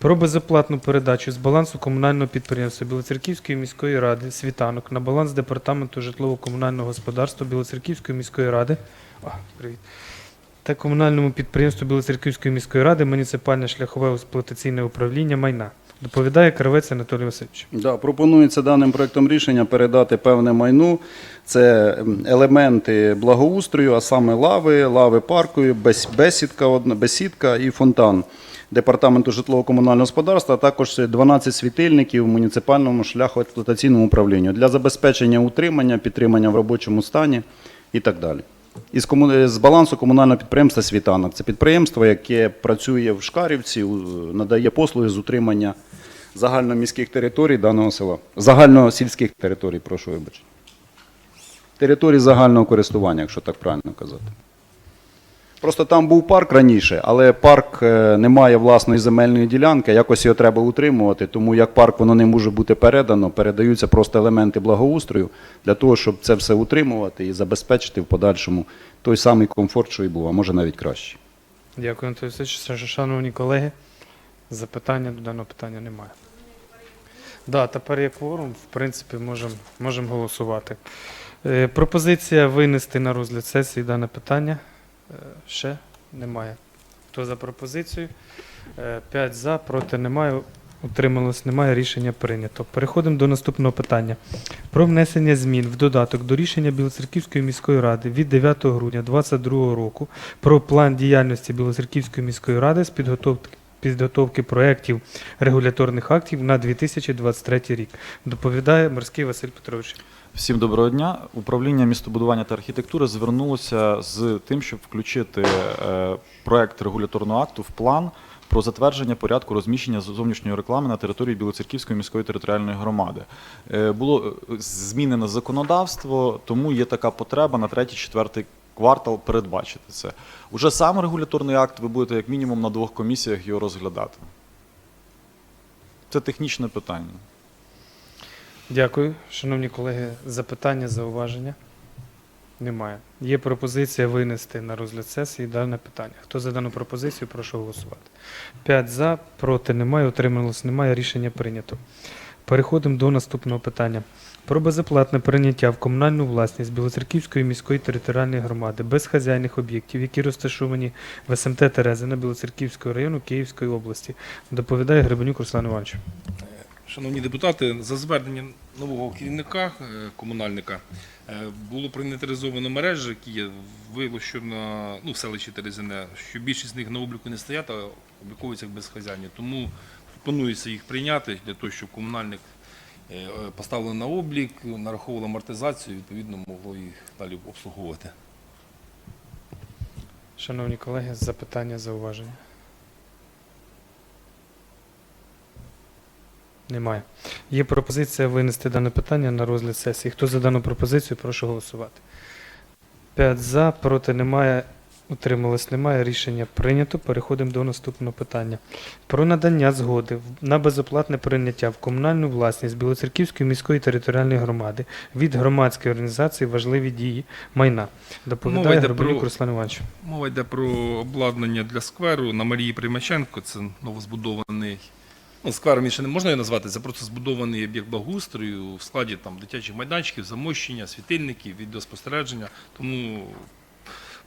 Про безоплатну передачу з балансу комунального підприємства Білоцерківської міської ради світанок на баланс департаменту житлово-комунального господарства Білоцерківської міської ради. А, привіт. Та комунальному підприємству Білоцерківської міської ради муніципальне шляхове експлуатаційне управління майна. Доповідає Кравець Анатолій Васильович. Да, пропонується даним проектом рішення передати певне майно. Це елементи благоустрою, а саме лави, лави паркою, бесідка, бесідка і фонтан департаменту житлово-комунального господарства, а також 12 світильників в муніципальному шляхоексплуатаційному управлінню для забезпечення утримання, підтримання в робочому стані і так далі. Із кому... з балансу комунального підприємства Світанок. Це підприємство, яке працює в Шкарівці, надає послуги з утримання загальноміських територій даного села. Загальносільських територій, прошу вибачення. Територій загального користування, якщо так правильно казати. Просто там був парк раніше, але парк е, не має власної земельної ділянки, якось його треба утримувати, тому як парк воно не може бути передано, передаються просто елементи благоустрою для того, щоб це все утримувати і забезпечити в подальшому той самий комфорт, що і був, а може навіть краще. Дякую, Анатолій Васильович. Шановні колеги, запитання до даного питання немає. Да, тепер є кворум, в принципі, можемо можем голосувати. Е, пропозиція винести на розгляд сесії дане питання. Е, ще немає. Хто за пропозицію? 5 за, проти немає. Утрималось немає, рішення прийнято. Переходимо до наступного питання. Про внесення змін в додаток до рішення Білоцерківської міської ради від 9 грудня 2022 року про план діяльності Білоцерківської міської ради з підготовки, підготовки проєктів регуляторних актів на 2023 рік. Доповідає Морський Василь Петрович. Всім доброго дня. Управління містобудування та архітектури звернулося з тим, щоб включити е, проект регуляторного акту в план про затвердження порядку розміщення зовнішньої реклами на території Білоцерківської міської територіальної громади. Е, Було е, змінене законодавство, тому є така потреба на 3-4 квартал передбачити це. Уже сам регуляторний акт ви будете як мінімум на двох комісіях його розглядати. Це технічне питання. Дякую, шановні колеги. Запитання, зауваження? Немає. Є пропозиція винести на розгляд сесії дане питання. Хто за дану пропозицію, прошу голосувати. П'ять за, проти немає, утрималось немає. Рішення прийнято. Переходимо до наступного питання. Про безоплатне прийняття в комунальну власність Білоцерківської міської територіальної громади безхазяйних об'єктів, які розташовані в СМТ Терезина Білоцерківського району Київської області. Доповідає Гребенюк Руслан Іванович. Шановні депутати, за зверненням нового керівника е, комунальника е, було проінвентаризовано мережі, які є виявило, що на ну, в селищі Терезине, що більшість з них на обліку не стоять, а обліковуються як безхазяйні. Тому пропонується їх прийняти для того, щоб комунальник е, е, поставили на облік, нараховував амортизацію, відповідно могло їх далі обслуговувати. Шановні колеги, запитання, зауваження. Немає. Є пропозиція винести дане питання на розгляд сесії. Хто за дану пропозицію, прошу голосувати. П'ять за, проти немає, утрималось немає. Рішення прийнято. Переходимо до наступного питання. Про надання згоди на безоплатне прийняття в комунальну власність Білоцерківської міської територіальної громади від громадської організації важливі дії майна. Доповідає про- Руслан Іванович. Мова йде про обладнання для скверу на Марії Примаченко. Це новозбудований. Ну, сквером він ще не можна його назвати, це просто збудований об'єкт благоустрою в складі там, дитячих майданчиків, замощення, світильників, відеоспостереження. Тому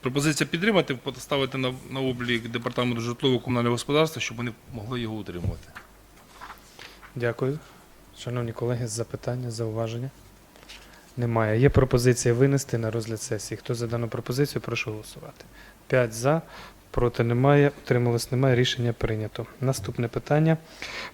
пропозиція підтримати, поставити на, на облік департаменту житлово-комунального господарства, щоб вони могли його утримувати. Дякую. Шановні колеги, запитання, зауваження? Немає. Є пропозиція винести на розгляд сесії. Хто за дану пропозицію, прошу голосувати. П'ять за, проти немає, утрималось немає. Рішення прийнято. Наступне питання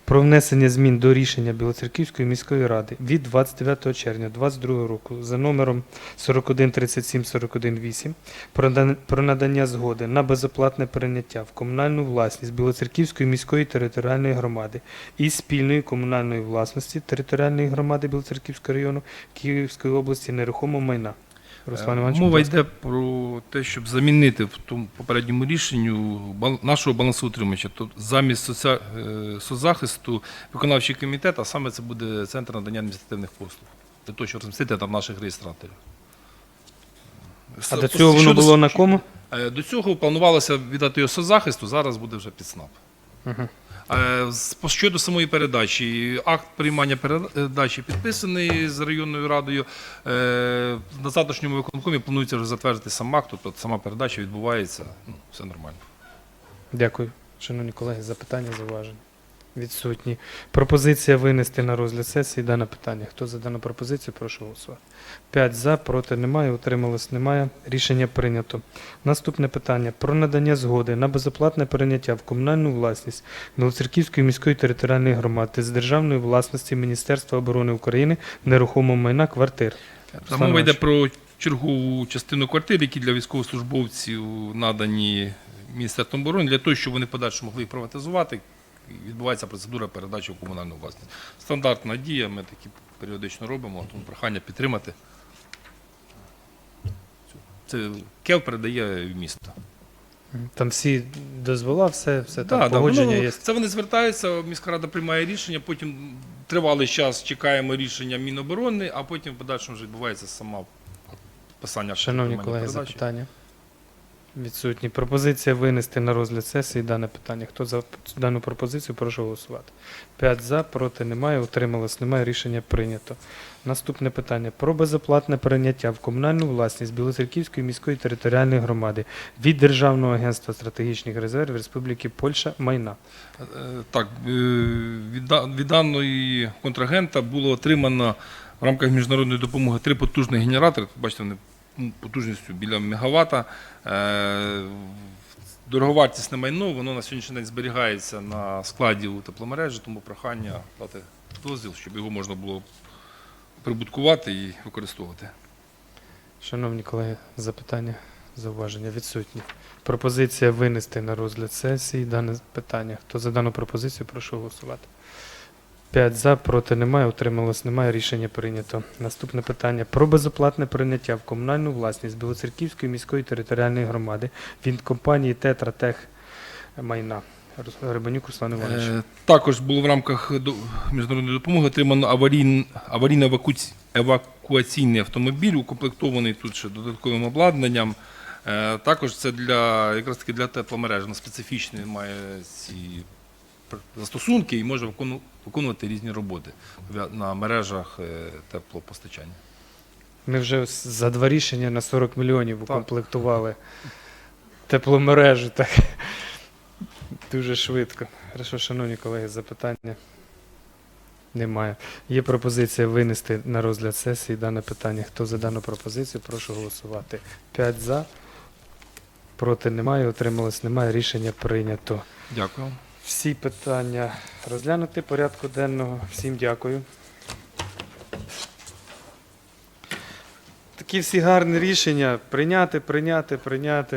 про внесення змін до рішення Білоцерківської міської ради від 29 червня 2022 року за номером 4137-418 про дан- про надання згоди на безоплатне прийняття в комунальну власність Білоцерківської міської територіальної громади і спільної комунальної власності територіальної громади Білоцерківського району Київської області нерухомого майна. Руслан Іванович, Мова йде про те, щоб замінити в тому попередньому рішенню нашого балансоутримувача. Тобто замість е, соцзахисту виконавчий комітет, а саме це буде центр надання адміністративних послуг. Для того, щоб розмістити там наших реєстраторів. А до цього воно було на кому? Е, До цього планувалося віддати його соцзахисту, зараз буде вже підснап. Угу. Щодо самої передачі, акт приймання передачі підписаний з районною радою. Е, На завтрашньому виконкомі планується вже затвердити сам акт, тобто сама передача відбувається. Ну, все нормально. Дякую, шановні колеги, за питання, зауваження. Відсутні. Пропозиція винести на розгляд сесії дане питання. Хто за дану пропозицію, прошу голосувати. 5 за, проти немає, утрималось немає. Рішення прийнято. Наступне питання про надання згоди на безоплатне перейняття в комунальну власність Новоцерківської міської територіальної громади з державної власності Міністерства оборони України нерухомого майна квартир. Там мова йде про чергову частину квартир, які для військовослужбовців надані Міністерством оборони, для того, щоб вони подальше могли їх приватизувати. Відбувається процедура передачі в комунальну власність. Стандартна дія, ми такі періодично робимо, тому прохання підтримати. Це КЕВ передає в місто. Там всі дозвола, все, все там Да, да, погодження воно- є. Це вони звертаються, міська рада приймає рішення, потім тривалий час чекаємо рішення Міноборони, а потім в подальшому вже відбувається сама писання. Шановні колеги, передачі. запитання. Відсутні. Пропозиція винести на розгляд сесії дане питання. Хто за дану пропозицію, прошу голосувати. 5 за, проти немає, утрималось немає. Рішення прийнято. Наступне питання про безоплатне перейняття в комунальну власність Білоцерківської міської територіальної громади від Державного агентства стратегічних резервів Республіки Польща майна. Е, Так, е, від, даної контрагента було отримано в рамках міжнародної допомоги три потужні генератори. Бачите, вони потужністю біля мегавата. Е, Дороговартісне майно, воно на сьогоднішній день зберігається на складі у тепломережі, тому прохання дати дозвіл, щоб його можна було прибуткувати і використовувати. Шановні колеги, запитання, зауваження відсутні. Пропозиція винести на розгляд сесії дане питання. Хто за дану пропозицію, прошу голосувати. 5 за, проти немає, утрималось немає. Рішення прийнято. Наступне питання про безоплатне прийняття в комунальну власність Білоцерківської міської територіальної громади від компанії Тетра Тех майна. Рус- Руслан Іванович. Е, Також було в рамках до- міжнародної допомоги отримано аварійн- аварійно-евакуаційний автомобіль, укомплектований тут ще додатковим обладнанням. Е, Також це для якраз таки для тепломереж. Воно специфічний має ці застосунки і може виконувати різні роботи на мережах е, теплопостачання. Ми вже за два рішення на 40 мільйонів укомплектували тепломережу. Так. Дуже швидко. Хорошо, шановні колеги, запитання немає. Є пропозиція винести на розгляд сесії дане питання. Хто за дану пропозицію, прошу голосувати. 5 за, проти немає, утрималось немає. Рішення прийнято. Дякую. Всі питання розглянути порядку денного. Всім дякую. Такі всі гарні рішення прийняти, прийняти, прийняти.